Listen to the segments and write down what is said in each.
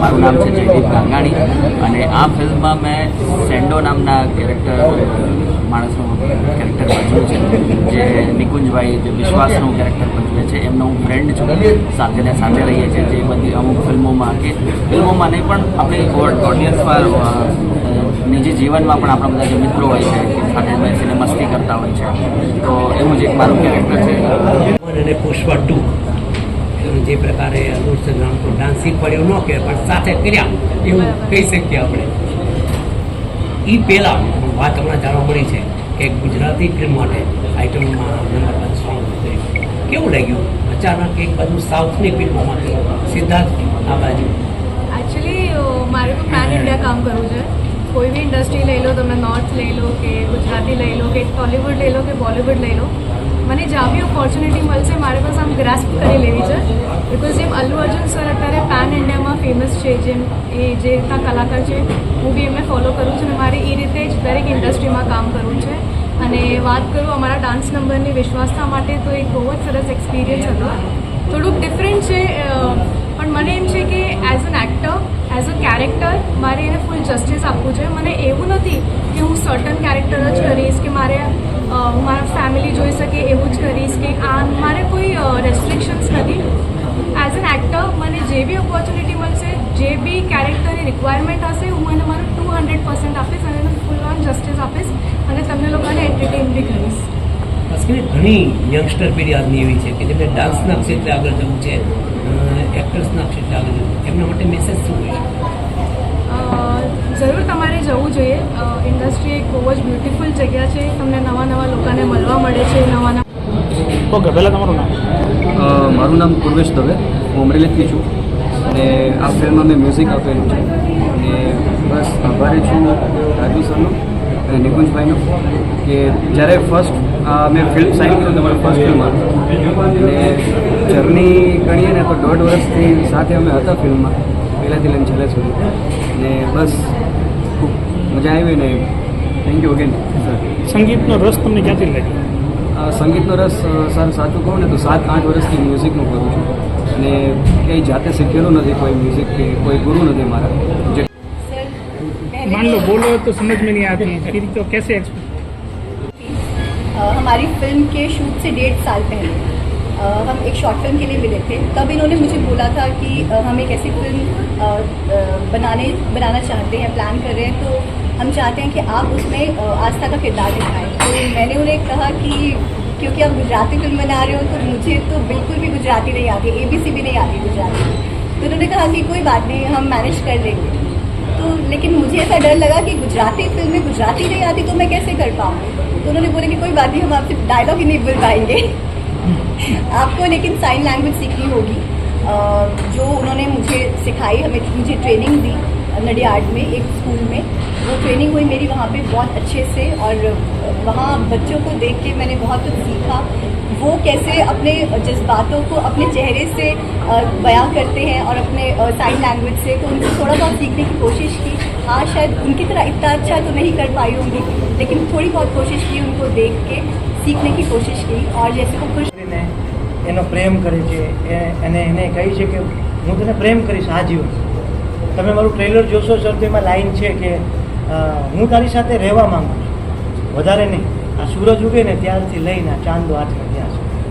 મારું નામ છે જયદીપ ગાંગાણી અને આ ફિલ્મમાં મેં સેન્ડો નામના કેરેક્ટર માણસનું કેરેક્ટર ભજવ્યું છે. જે નિકુંજભાઈ, જે વિશ્વાસનું કેરેક્ટર ભજવે છે, એમનો હું ફ્રેન્ડ છું. સાથે ને સાથે રહીએ છીએ જે બધી અમુક ફિલ્મોમાં કે ફિલ્મોમાં નહીં, પણ આપણી પર નિજી જીવનમાં પણ આપણા બધા જે મિત્રો હોય છે, કે સાથે બેસીને મસ્તી કરતા હોય છે. તો એવું જ એક મારું કેરેક્ટર છે. અને પુષ્પા ટુ. જે પ્રકારે અનુષ્ઠાન રામકો ડાન્સ શીખવાડ્યો ન કહેવાય, પણ સાથે કર્યા એવું કહી શકીએ આપણે. એ પહેલાં વાત હમણાં જાણવા મળી છે કે ગુજરાતી ફિલ્મ માટે આઇટમમાં નંબર વન સોંગ કેવું લાગ્યું? અચાનક એક બાજુ સાઉથની ફિલ્મોમાંથી જ આ બાજુ. એકચ્યુઅલી મારે તો પ્લાન ઇન્ડિયા કામ કરવું છે. કોઈ બી ઇન્ડસ્ટ્રી લઈ લો, તમે નોર્થ લઈ લો કે ગુજરાતી લઈ લો કે ટોલિવૂડ લઈ લો કે બોલિવૂડ લઈ લો, મને જ્યાં બી ઓપોર્ચ્યુનિટી મળશે, મારે પાસે આમ ગ્રાસ્પ કરી લેવી છે. બિકોઝ જેમ અલ્લુ અર્જુન સર અત્યારે પેન ઇન્ડિયામાં ફેમસ છે, જેમ એ જે રીતના કલાકાર છે, હું બી એમને ફોલો કરું છું અને મારે એ રીતે જ દરેક ઇન્ડસ્ટ્રીમાં કામ કરવું છે. અને વાત કરું અમારા ડાન્સ નંબરની વિશ્વાસતા માટે તો એક બહુ જ સરસ એક્સપિરિયન્સ હતો. થોડુંક ડિફરન્ટ છે પણ મને એમ છે કે એઝ એઝ અ કેરેક્ટર મારે એને ફૂલ જસ્ટિસ આપવું છે મને એવું નથી કે હું સર્ટન કેરેક્ટર જ કરીશ કે મારે હું મારા ફેમિલી જોઈ શકે એવું જ કરીશ કે આ મારે કોઈ રેસ્ટ્રિક્શન્સ નથી. એઝ એન એક્ટર મને જે બી ઓપોર્ચ્યુનિટી મળશે જે બી કેરેક્ટરની રિક્વાયરમેન્ટ હશે હું એને મારું ટુ હંડ્રેડ પર્સન્ટ આપીશ અને એને ફૂલ ઓન જસ્ટિસ આપીશ અને તમને લોકોને એન્ટરટેન બી કરીશ. ખાસ કરીને ઘણી યંગસ્ટર પેઢી આજની એવી છે કે જેમને ડાન્સના ક્ષેત્રે આગળ જવું છે એક્ટર્સના ક્ષેત્રે આગળ જવું છે એમના માટે મેસેજ શું હોય છે અ, જરૂર તમારે જવું જોઈએ ઇન્ડસ્ટ્રી એક બહુ જ બ્યુટિફુલ જગ્યા છે. તમને નવા નવા લોકોને મળવા મળે છે નવા નવા ઓકે પહેલાં તમારું નામ? મારું નામ પૂર્વેશ દવે. હું અમરેલીથી છું. અને આ ફિલ્મમાં મેં મ્યુઝિક આપેલું છે. અને બસ આભારી છું રાજુ સરનો અને નિકુંજભાઈનો કે જ્યારે ફર્સ્ટ મેં ફિલ્મ સાઇન કર્યું તમારી ફર્સ્ટ ફિલ્મમાં અને જર્ની ગણીએ ને તો દોઢ વર્ષથી સાથે અમે હતા ફિલ્મમાં પહેલાંથી લઈને છેલ્લે સુધી. અને બસ ખૂબ મજા આવી ને થેન્ક યુ અગેન સર સંગીતનો રસ તમને ક્યાંથી લાગ્યો આ સંગીતનો રસ અ, સર સાચું કહું ને તો સાત આઠ વર્ષથી મ્યુઝિકનું કરું છું અને ક્યાંય જાતે શીખેલું નથી કોઈ મ્યુઝિક કે કોઈ ગુરુ નથી મારા જે मान लो बोलो तो समझ में नहीं आती फिर तो कैसे एक्सप्लेन अ, हमारी फिल्म के शूट से डेढ़ साल पहले अ, हम एक शॉर्ट फिल्म के लिए मिले थे तब इन्होंने मुझे बोला था कि अ, हम एक ऐसी फिल्म अ, अ, बनाने बनाना चाहते हैं प्लान कर रहे हैं तो हम चाहते हैं कि आप उसमें आस्था का किरदार निभाएँ तो मैंने उन्हें कहा कि क्योंकि आप गुजराती फ़िल्म बना रहे हो तो मुझे तो बिल्कुल भी गुजराती नहीं आती ए बी सी भी नहीं आती गुजराती। तो उन्होंने कहा कि कोई बात नहीं, हम मैनेज कर लेंगे। तो लेकिन मुझे ऐसा डर लगा कि गुजराती फ़िल्म में गुजराती नहीं आती तो मैं कैसे कर पाऊँ? तो उन्होंने बोला कि कोई बात नहीं, हम आपसे डायलॉग ही नहीं बोल पाएँगे आपको लेकिन साइन लैंग्वेज सीखनी होगी। जो उन्होंने मुझे सिखाई, हमें, मुझे ट्रेनिंग दी। नडियाड में एक स्कूल में वो ट्रेनिंग हुई मेरी वहाँ पे बहुत अच्छे से और वहाँ बच्चों को देख के मैंने बहुत कुछ सीखा वो कैसे अपने जज्बातों को अपने चेहरे से अ, बयां करते हैं और अपने साइन लैंग्वेज से तो उनको थोड़ा बहुत सीखने की कोशिश की हाँ शायद उनकी तरह इतना अच्छा तो नहीं कर पाई होंगी लेकिन थोड़ी बहुत कोशिश की उनको देख के सीखने की कोशिश की और जैसे वो खुश કરીને એનો પ્રેમ કરે છે એ અને એને કહી છે કે હું તને પ્રેમ કરીશ આજીવન તમે મારું ટ્રેલર જોશો સર તો એમાં લાઈન છે કે અ, હું તારી સાથે રહેવા માંગુ છું વધારે નહીં આ સૂરજ ઉગે ને ત્યારથી લઈને આ ચાંદો હાથમાં ત્યાં સુધી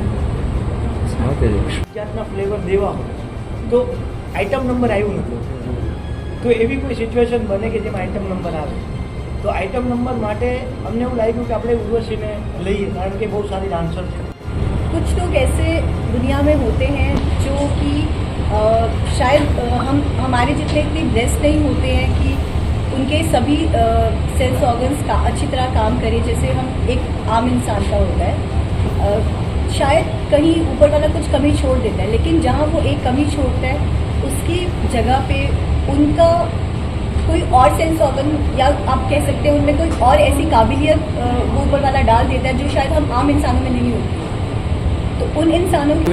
જાતના ફ્લેવર દેવા હોય તો આઇટમ નંબર આવ્યું નથી તો એવી કોઈ સિચ્યુએશન બને કે જેમાં આઇટમ નંબર આવે તો આઇટમ નંબર માટે અમને એવું લાગ્યું કે આપણે ઉર્વશીને લઈએ કારણ કે બહુ સારી ડાન્સર છે कुछ लोग ऐसे दुनिया में होते हैं जो कि अ, शायद हम, हमारे जितने इतने ब्लेस नहीं होते हैं कि उनके सभी सेंस ऑर्गन्स का अच्छी तरह काम करें, जैसे हम एक आम इंसान का होता है। शायद कहीं ऊपर वाला कुछ कमी छोड़ देता है, लेकिन जहाँ वो एक कमी छोड़ता है, उसकी जगह पे उनका कोई और सेंस ऑर्गन या आप कह सकते हैं उनमें कोई और ऐसी काबिलियत वो ऊपर वाला डाल देता है जो शायद हम आम इंसानों में नहीं होती। तो उन इंसानों की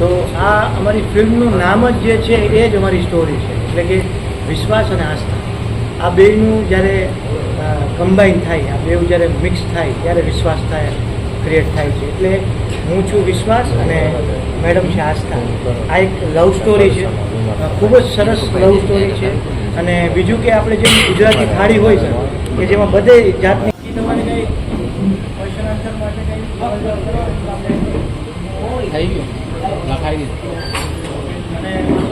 તો આ અમારી ફિલ્મનું નામ જ જે છે એ જ અમારી સ્ટોરી છે. એટલે કે વિશ્વાસ અને આસ્થા. આ બેનું જ્યારે કમ્બાઈન થાય આ બેઉ જ્યારે મિક્સ થાય ત્યારે વિશ્વાસ થાય ક્રિએટ થાય છે. એટલે હું છું વિશ્વાસ અને મેડમ છે આસ્થા. આ એક લવ સ્ટોરી છે. ખૂબ જ સરસ લવ સ્ટોરી છે. અને બીજું કે આપણે જે ગુજરાતી થાળી હોય છે કે જેમાં બધે જાતની તમારે કંઈ ક્વેશ્ચન માટે કંઈ? થઈ ગયું. લખાઈ દીધું.